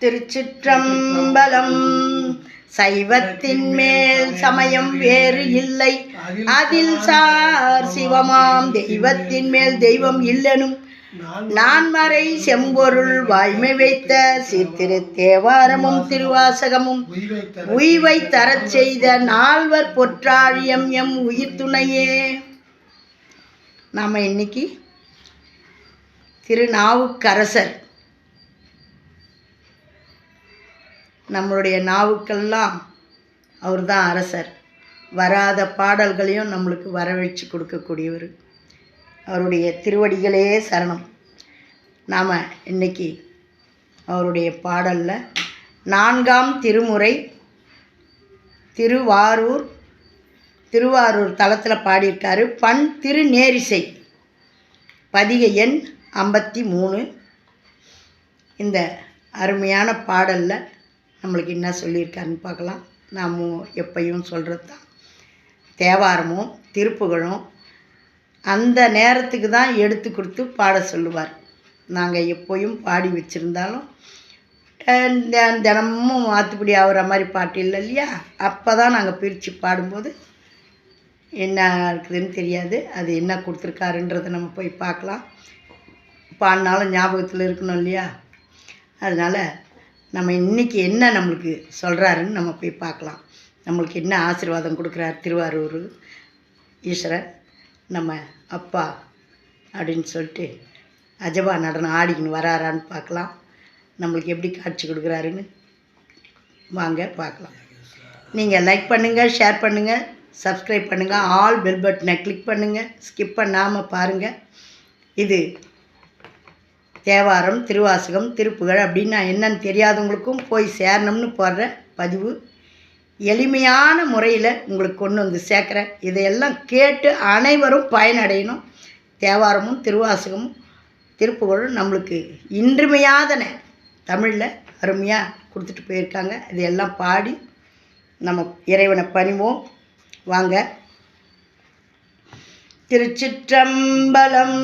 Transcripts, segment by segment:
திருச்சிற்றம்பலம். சைவத்தின் மேல் சமயம் வேறு இல்லை. அதில் சார் சிவமாம் தெய்வத்தின் மேல் தெய்வம் இல்லெனும். நான்மறை செம்பொருள் வாய்மை வைத்த சீர்திரு தேவாரமும் திருவாசகமும். உய்வை தரச் செய்த நால்வர் பொற்றாழியம் எம் உயிர் துணையே. நாம் இன்னைக்கு திருநாவுக்கரசர் நம்மளுடைய நாவுக்கெல்லாம் அவர் தான் அரசர். வராத பாடல்களையும் நம்மளுக்கு வரவழைச்சு கொடுக்கக்கூடியவர். அவருடைய திருவடிகளே சரணம். நாம் இன்னைக்கு அவருடைய பாடலில் நான்காம் திருமுறை திருவாரூர் திருவாரூர் தளத்தில் பாடியிருக்காரு பண் திருநேரிசை. பதிகை எண் ஐம்பத்தி மூணு. இந்த அருமையான பாடலில் நம்மளுக்கு என்ன சொல்லியிருக்காருன்னு பார்க்கலாம். நாம் எப்பையும் சொல்கிறது தான். தேவாரமும் திருப்புகழும் அந்த நேரத்துக்கு தான் எடுத்து கொடுத்து பாட சொல்லுவார். நாங்கள் எப்போயும் பாடி வச்சுருந்தாலும் த- தினமும் ஆத்துப்படி ஆகிற மாதிரி பாட்டு இல்லை இல்லையா? அப்போ தான் நாங்கள் பிரித்து பாடும்போது என்ன இருக்குதுன்னு தெரியாது. அது என்ன கொடுத்துருக்காருன்றதை நம்ம போய் பார்க்கலாம். பாடினாலும் ஞாபகத்தில் இருக்கணும் இல்லையா? அதனால் நம்ம இன்றைக்கி என்ன நம்மளுக்கு சொல்கிறாருன்னு நம்ம போய் பார்க்கலாம். நம்மளுக்கு என்ன ஆசீர்வாதம் கொடுக்குறார் திருவாரூர் ஈஸ்வரன் நம்ம அப்பா அப்படின்னு சொல்லிட்டு அஜபா நடனம் ஆடிக்கின்னு வராரான்னு பார்க்கலாம். நம்மளுக்கு எப்படி காட்சி கொடுக்குறாருன்னு வாங்க பார்க்கலாம். நீங்கள் லைக் பண்ணுங்கள் ஷேர் பண்ணுங்கள் சப்ஸ்கிரைப் பண்ணுங்கள் ஆல் பெல் பட்டனை கிளிக் பண்ணுங்கள் ஸ்கிப் பண்ணாமல் பாருங்கள் இது தேவாரம் திருவாசகம் திருப்புகழ் அப்படின்னு நான் என்னன்னு தெரியாதவங்களுக்கும் போய் சேரணும்னு போடுற பதிவு. எளிமையான முறையில் உங்களுக்கு கொண்டு வந்து சேர்க்குறேன். இதையெல்லாம் கேட்டு அனைவரும் பயனடையணும். தேவாரமும் திருவாசகமும் திருப்புகழும் நம்மளுக்கு இன்றுமையாதன தமிழில் அருமையாக கொடுத்துட்டு போயிருக்காங்க. இதையெல்லாம் பாடி நம்ம இறைவனை பணிவோம். வாங்க. திருச்சிற்றம்பலம்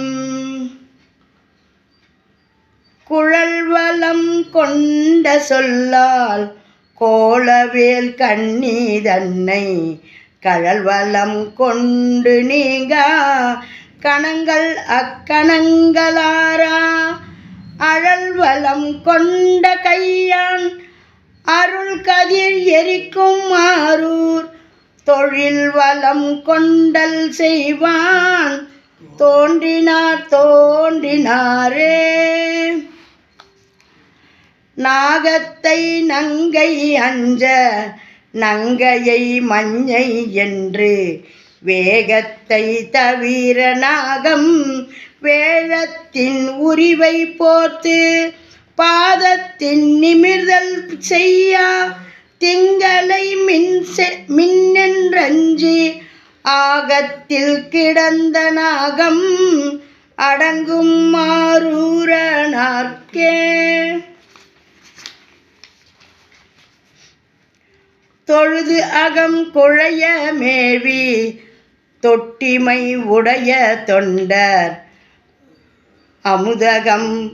குழல்வளம் கொண்ட சொல்லால் கோலவேல் கண்ணி தன்னை கழல் கொண்டு நீங்க. கணங்கள் அக்கணங்களாரா? அழல்வளம் கொண்ட கையான் அருள் கதிர் எரிக்கும் ஆரூர். தொழில் வளம் கொண்டல் செய்வான். தோன்றினார் தோன்றினாரே. நாகத்தை நங்கை அஞ்ச நங்கையை மஞ்சை என்று. வேகத்தை தவிர நாகம் வேழத்தின் உரிவை போர்த்து. பாதத்தின் நிமிர்தல் செய்யா திங்களை மின் மின்னென்றஞ்சி. ஆகத்தில் கிடந்த நாகம் அடங்கும் மாரூரனார்க்கே தொழுது அகம் குழைய மேவி தொட்டிமை உடைய தொண்டர். அமுதகம்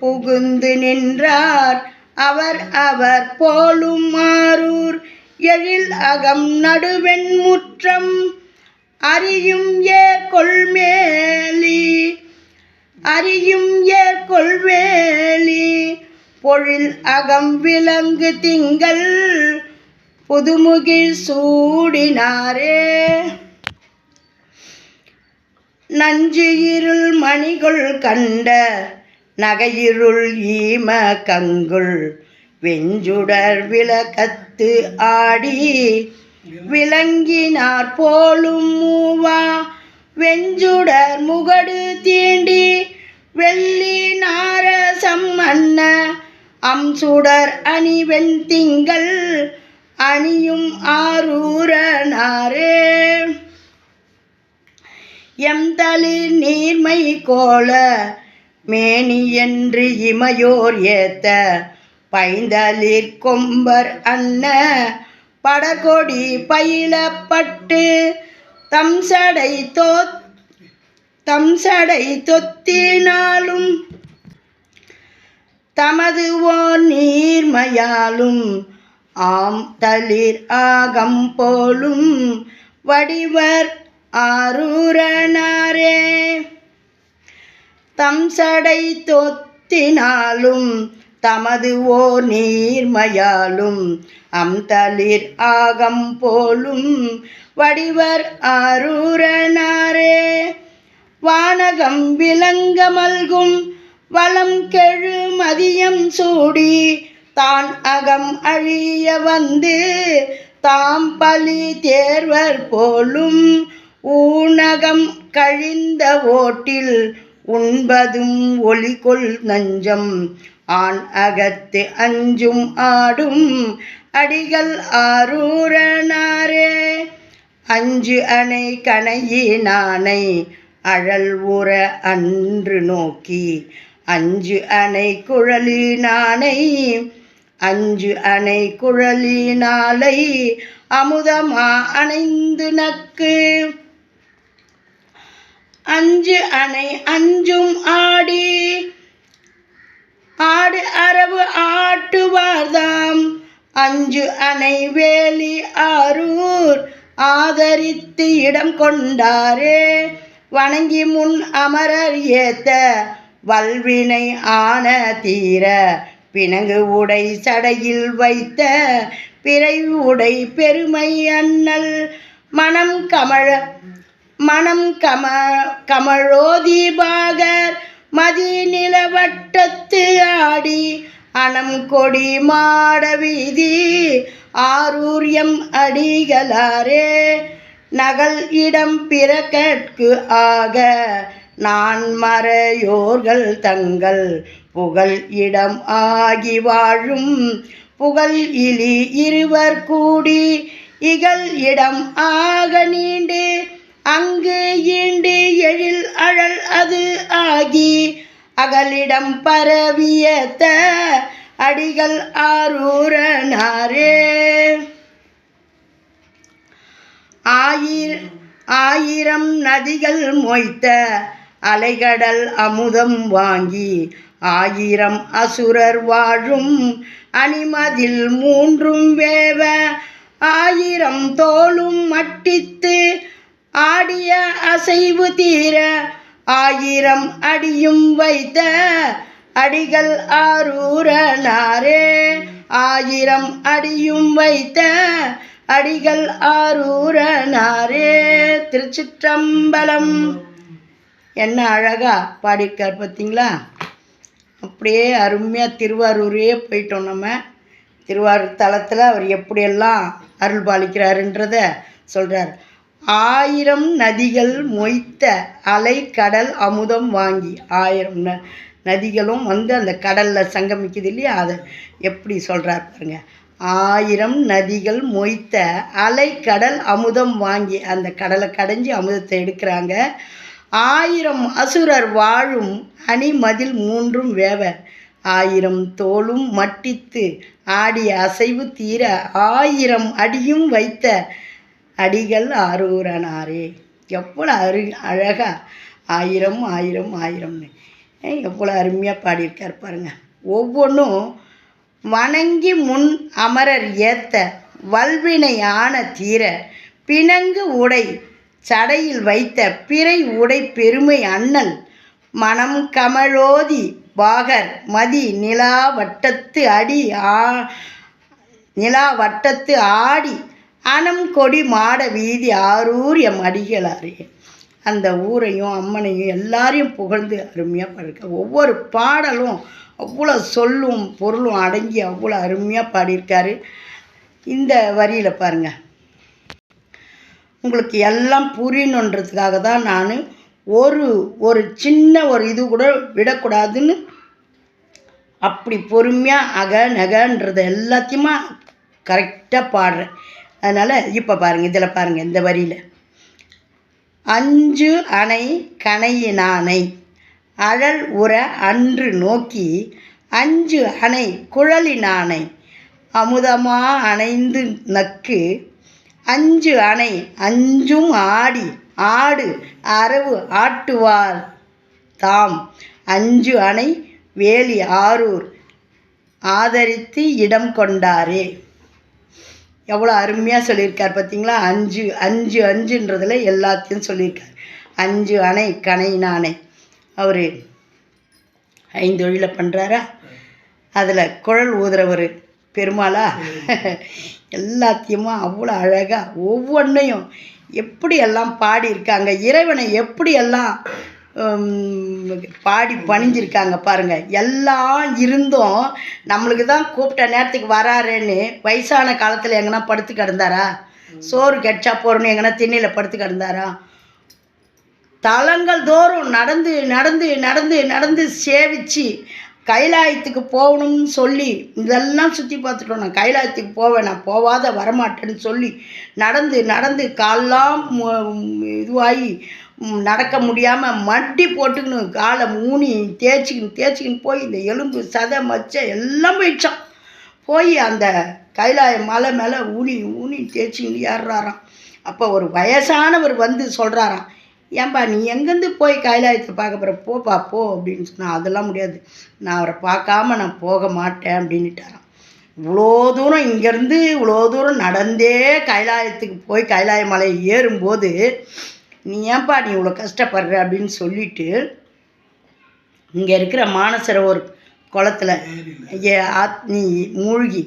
புகுந்து நின்றார் அவர் அவர் போலும் மாறூர் எழில் அகம் நடுவெண் முற்றம் அறியும் ஏ கொள்மேலி. அறியும் ஏ கொள்வேலி பொழில் அகம் விலங்கு திங்கள். புதுமுகில் சூடினாரே. நஞ்சு இருள் மணிகள் கண்ட நகையிருள் ஈம கங்குள். வெஞ்சுடர் விளக்கத்து ஆடி விளங்கினார் போலும் மூவா. வெஞ்சுடர் முகடு தீண்டி வெள்ளி நாரசம் அன்ன. அம்சுடர் அணி வெண்திங்கள் அணியும் ஆரூரனாரே. எம்தளிர் நீர்மை கோல மேனி என்று இமையோர் ஏத்த. பைந்தளிர் கொம்பர் அன்ன படகொடி பயிலப்பட்டு தம் சடை தோ தம் சடை தொத்தினாலும் தமது ஓர் நீர்மையாலும் ஆம் தளிர் ஆகம் போலும் வடிவர் ஆரூரனாரே. தம் சடை தொத்தினாலும் தமது ஓர் நீர்மையாலும் அம்தளிர் ஆகம் போலும் வடிவர் ஆரூரனாரே. வானகம் விளங்க மல்கும் வளம் கெழு மதியம் சூடி தான் அகம் அழிய வந்து தாம் பலி தேர்வர் போலும் ஊனகம் கழிந்த ஓட்டில் உண்பதும் ஒளிகொள் நஞ்சம். ஆண் அகத்து அஞ்சும் ஆடும் அடிகள் ஆரூரனாரே அஞ்சு அணை கணையினானை அழல் உற அன்று நோக்கி. அஞ்சு அணை குழலினானை அஞ்சு அணை குழலினாலை அமுதமா அணைந்து நக்கு. அஞ்சு அணை அஞ்சும் ஆடி ஆடு அரவு ஆட்டுவார்தாம். அஞ்சு அணை வேலி ஆரூர் ஆதரித்து இடம் கொண்டாரே. வணங்கி முன் அமரர் ஏத்த வல்வினை ஆன தீர பிணங்கு உடை சடையில் வைத்த பிறை உடை பெருமை அண்ணல். மனம் கமழ மனம் கம கமழோதீபாகர் மதி நிலவட்டத்து ஆடி அணம் கொடி மாட வீதி. ஆரூரியம் அடிகளாரே நகல் இடம் பிறக்கற்கு ஆக. நான் மறையோர்கள் தங்கள் புகழ் இடம் ஆகி வாழும். புகழ் இலி இருவர் கூடி இகல் இடம் ஆக நீண்டு. அங்கு ஈண்டு எழில் அழல் அது ஆகி. அகலிடம் பரவியத்த அடிகள் ஆரூரனாரே ஆயிர ஆயிரம் நதிகள் மொய்த்த அலைகடல் அமுதம் வாங்கி. ஆயிரம் அசுரர் வாழும் அணிமதில் மூன்றும் வேவ. ஆயிரம் தோளும் மட்டித்து ஆடிய அசைவு தீர. ஆயிரம் அடியும் வைத்த அடிகள் ஆரூரனாரே. ஆயிரம் அடியும் வைத்த அடிகள் ஆரூரனாரே. திருச்சிற்றம்பலம். என்ன அழகா பாடியிருக்கார் பார்த்தீங்களா? அப்படியே அருமையாக திருவாரூரே போயிட்டோம் நம்ம. திருவாரூர் தலத்தில் அவர் எப்படியெல்லாம் அருள் பாலிக்கிறாருன்றத சொல்கிறார் ஆயிரம் நதிகள் மொய்த்த அலை கடல் அமுதம் வாங்கி ஆயிரம் ந நதிகளும் வந்து அந்த கடலில் சங்கமிக்குது இல்லையா? அதை எப்படி சொல்கிறார் பாருங்க. ஆயிரம் நதிகள் மொய்த்த அலை கடல் அமுதம் வாங்கி அந்த கடலை கடைஞ்சி அமுதத்தை எடுக்கிறாங்க. ஆயிரம் அசுரர் வாழும் அணிமதில் மூன்றும் வேவ ஆயிரம் தோளும் மட்டித்து ஆடிய அசைவு தீர ஆயிரம் அடியும் வைத்த அடிகள் ஆரூரனாரே. எவ்வளோ அரு அழகா. ஆயிரம் ஆயிரம் ஆயிரம்னு. எவ்வளோ அருமையாக பாடியிருக்கார் பாருங்க. ஒவ்வொன்றும் வணங்கி முன் அமரர் ஏத்த வல்வினை ஆன தீர பிணங்கு உடை சடையில் வைத்த பிறை உடை பெருமை அண்ணன் மனம் கமழோதி பாகர் மதி நிலா வட்டத்து அடி ஆ நிலா வட்டத்து ஆடி அனம் கொடி மாட வீதி ஆரூர் எம் அடிகளாரே. அந்த ஊரையும் அம்மனையும் எல்லாரையும் புகழ்ந்து அருமையாக பாடியிருக்க. ஒவ்வொரு பாடலும் அவ்வளோ சொல்லும் பொருளும் அடங்கி அவ்வளோ அருமையாக பாடியிருக்காரு. இந்த வரியில் பாருங்கள் உங்களுக்கு எல்லாம் புரியணுன்றதுக்காக தான் நான் ஒரு ஒரு சின்ன ஒரு இது கூட விடக்கூடாதுன்னு அப்படி பொறுமையாக அக நகன்றத எல்லாத்தையுமா கரெக்டாக பாடுறேன். அதனால் இப்போ பாருங்கள் இதில் பாருங்கள் இந்த வரியில். அஞ்சு அணை கணையினானை அழல் உற அன்று நோக்கி அஞ்சு அணை குழலினானை அமுதமா அணைந்து நக்கு அஞ்சு அணை அஞ்சும் ஆடி ஆடு அரவு ஆட்டுவார். தாம் அஞ்சு அணை வேலி ஆரூர் ஆதரித்து இடம் கொண்டாரே. எவ்வளோ அருமையாக சொல்லியிருக்கார் பார்த்தீங்களா அஞ்சு அஞ்சு அஞ்சுன்றதில் எல்லாத்தையும் சொல்லியிருக்கார். அஞ்சு அணை கணை நானே அவர் ஐந்தொழில பண்ணுறாரா அதில் குழல் ஊதுறவர் பெருமாளா? எல்லாத்தையுமா அவ்வளோ அழகாக ஒவ்வொன்றையும் எப்படி எல்லாம் பாடியிருக்காங்க இறைவனை எப்படி எல்லாம் பாடி பணிஞ்சிருக்காங்க பாருங்க. எல்லாம் இருந்தும் நம்மளுக்கு தான் கூப்பிட்ட நேரத்துக்கு வராருன்னு வயசான காலத்தில் எங்கன்னா படுத்து கிடந்தாரா? சோறு கெட்சா போகிறோன்னு எங்கன்னா திண்ணையில் படுத்து கிடந்தாரா? தலங்கள் தோறும் நடந்து நடந்து நடந்து நடந்து சேவிச்சு கைலாயத்துக்கு போகணும்னு சொல்லி இதெல்லாம் சுற்றி பார்த்துட்டோம் நான். கைலாயத்துக்கு போவேன் நான் போவாத வரமாட்டேன்னு சொல்லி நடந்து நடந்து காலெலாம் இதுவாகி நடக்க முடியாமல் மட்டி போட்டுக்கின்னு காலை ஊனி தேய்ச்சிக்கின்னு தேய்ச்சிக்கின்னு போய் இந்த எலும்பு சதை மச்சை எல்லாம் போயிடுச்சான். போய் அந்த கைலாய மலை மேலே ஊனி ஊனி தேய்ச்சிக்கின்னு ஏறுறாராம். அப்போ ஒரு வயசானவர் வந்து சொல்கிறாராம் ஏன்பா நீ எங்கேருந்து போய் கைலாயத்தை பார்க்க போகிற போப்பா போ அப்படின்னு சொன்னால் அதெல்லாம் முடியாது. நான் அவரை பார்க்காம நான் போக மாட்டேன் அப்படின்னுட்டாராம். இவ்வளோ தூரம் இங்கேருந்து இவ்வளோ தூரம் நடந்தே கைலாயத்துக்கு போய் கைலாய மலை ஏறும்போது நீ ஏன்பா நீ இவ்வளோ கஷ்டப்படுற? அப்படின்னு சொல்லிட்டு இங்கே இருக்கிற மானசரோவர் குளத்துல ஏ ஆத் நீ மூழ்கி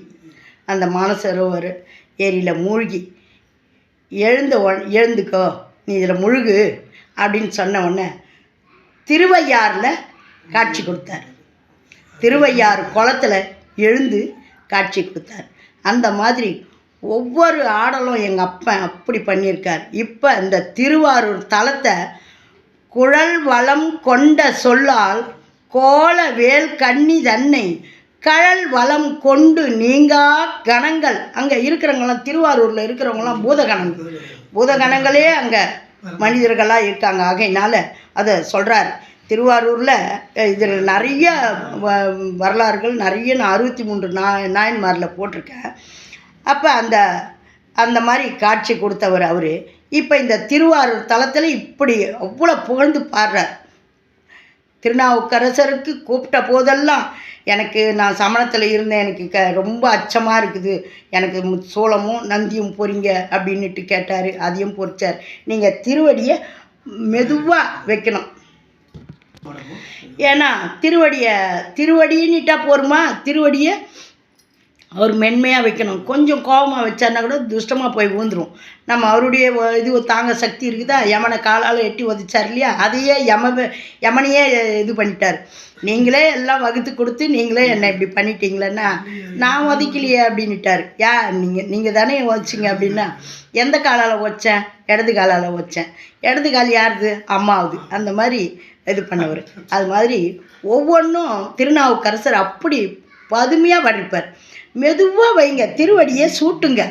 அந்த மானசரோவர் ஏரியில் மூழ்கி எழுந்த உட எழுந்துக்கோ. நீ இதில் முழுகு. அப்படின்னு சொன்ன உடனே திருவையாறில் காட்சி கொடுத்தார். திருவையாறு குளத்தில் எழுந்து காட்சி கொடுத்தார். அந்த மாதிரி ஒவ்வொரு ஆடலும் எங்கள் அப்பன் அப்படி பண்ணியிருக்கார். இப்போ இந்த திருவாரூர் தலத்தை குழல் வளம் கொண்ட சொல்லால் கோல வேல் கண்ணி தன்னை கழல் வளம் கொண்டு நீங்கா கணங்கள். அங்கே இருக்கிறவங்களாம் திருவாரூரில் இருக்கிறவங்களாம் பூதகணங்கள். பூதகணங்களே அங்கே மனிதர்களாக இருக்காங்க. ஆகையினால அதை சொல்கிறார் திருவாரூரில் இதில் நிறைய வ- வரலாறுகள் நிறைய நான் அறுபத்தி மூன்று நா நாயன்மாரில் போட்டிருக்கேன். அப்போ அந்த அந்த மாதிரி காட்சி கொடுத்தவர் அவர். இப்போ இந்த திருவாரூர் தலத்தில் இப்படி அவ்வளோ புகழ்ந்து பாடுறார். திருநாவுக்கரசருக்கு கூப்பிட்ட போதெல்லாம் எனக்கு நான் சமணத்தில் இருந்தேன். எனக்கு க ரொம்ப அச்சமாக இருக்குது. எனக்கு சோளமும் நந்தியும் பொறிங்க அப்படின்னுட்டு கேட்டார். அதையும் பொறிச்சார் நீங்கள் திருவடியை மெதுவாக வைக்கணும். ஏன்னா திருவடியை திருவடின்னுட்டா போருமா? திருவடியை அவர் மென்மையாக வைக்கணும். கொஞ்சம் கோபமாக வச்சாருன்னா கூட துஷ்டமாக போய் விழுந்துடும் நம்ம அவருடைய இது தாங்க சக்தி இருக்குதா? யமனை காலால் எட்டி உதைச்சார் இல்லையா? அதையே யம யமனையே இது பண்ணிட்டார். நீங்களே எல்லாம் வகுத்து கொடுத்து நீங்களே என்னை இப்படி பண்ணிட்டீங்களேன்னா நான் உதைக்கலையே அப்படின்னுட்டார். யா நீங்கள் நீங்கள் தானே உதச்சிங்க அப்படின்னா எந்த காலால் வச்சேன் இடது காலால் வச்சேன் இடது கால் யாருது? அம்மாவுது. அந்த மாதிரி இது பண்ணவர். அது மாதிரி ஒவ்வொன்றும் திருநாவுக்கரசர் அப்படி பதுமையாக வடிப்பார் மெதுவாக வைங்க. திருவடியை சூட்டுங்க.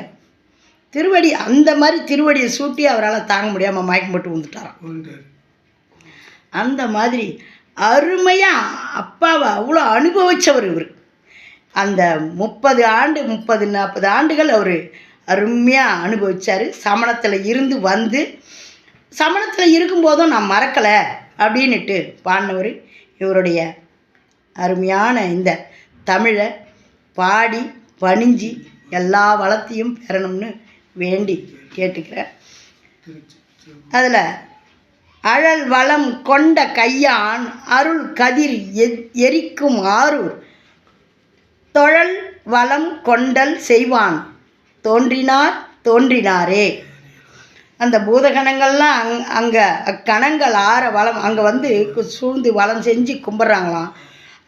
திருவடி அந்த மாதிரி திருவடியை சூட்டி அவரால் தாங்க முடியாமல் மயக்கம் போட்டு வந்துட்டாராம் அந்த மாதிரி அருமையாக அப்பாவை அவ்வளோ அனுபவிச்சவர் இவர். அந்த முப்பது ஆண்டு முப்பது நாற்பது ஆண்டுகள் அவர் அருமையாக அனுபவிச்சார். சமணத்தில் இருந்து வந்து சமணத்தில் இருக்கும்போதும் நான் மறக்கலை அப்படின்னுட்டு பாடினவர் இவருடைய அருமையான இந்த தமிழை பாடி பணிஞ்சு எல்லா வளத்தையும் பெறணும்னு வேண்டி கேட்டுக்கிறேன் அதில் அழல் வளம் கொண்ட கையான் அருள் கதிர் எரிக்கும் ஆரூர். தொழல் வளம் கொண்டல் செய்வான். தோன்றினார் தோன்றினாரே. அந்த பூதகணங்கள்லாம் அங் அங்கே கணங்கள் ஆற வளம் அங்கே வந்து சூழ்ந்து வளம் செஞ்சு கும்பிட்றாங்களாம்.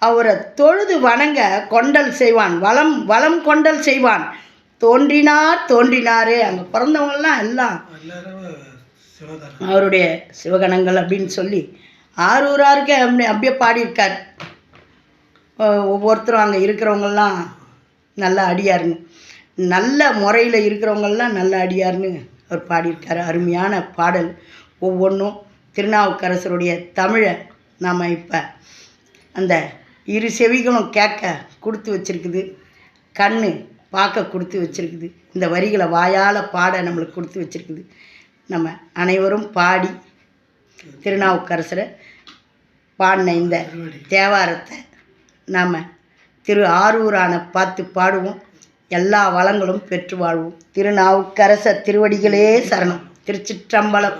அவரை தொழுது வணங்க கொண்டல் செய்வான். வளம் வளம் கொண்டல் செய்வான். தோன்றினார் தோன்றினாரே. அங்கே பிறந்தவங்கள்லாம் எல்லாம் அவருடைய சிவகணங்கள் அப்படின்னு சொல்லி ஆரூராருக்கே அப்படி அப்படியே பாடியிருக்கார். ஒவ்வொருத்தரும் அங்கே இருக்கிறவங்கெல்லாம் நல்ல அடியாருங்க. நல்ல முறையில் இருக்கிறவங்கெல்லாம் நல்ல அடியார்னு அவர் பாடியிருக்காரு. அருமையான பாடல். ஒவ்வொன்றும் திருநாவுக்கரசருடைய தமிழை நாம் இப்போ அந்த இரு செவிகளும் கேட்க கொடுத்து வச்சுருக்குது. கண்ணு பார்க்க கொடுத்து வச்சுருக்குது. இந்த வரிகளை வாயால் பாட நம்மளுக்கு கொடுத்து வச்சுருக்குது. நம்ம அனைவரும் பாடி திருநாவுக்கரசரை பாடின இந்த தேவாரத்தை நாம் திரு ஆரூரான பார்த்து பாடுவோம். எல்லா வளங்களும் பெற்று வாழ்வோம். திருநாவுக்கரசர் திருவடிகளே சரணம். திருச்சிற்றம்பலம்.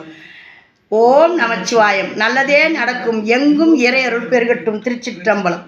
ஓம் நமச்சிவாயம். நல்லதே நடக்கும். எங்கும் இறையருள் பெருகட்டும். திருச்சிற்றம்பலம்.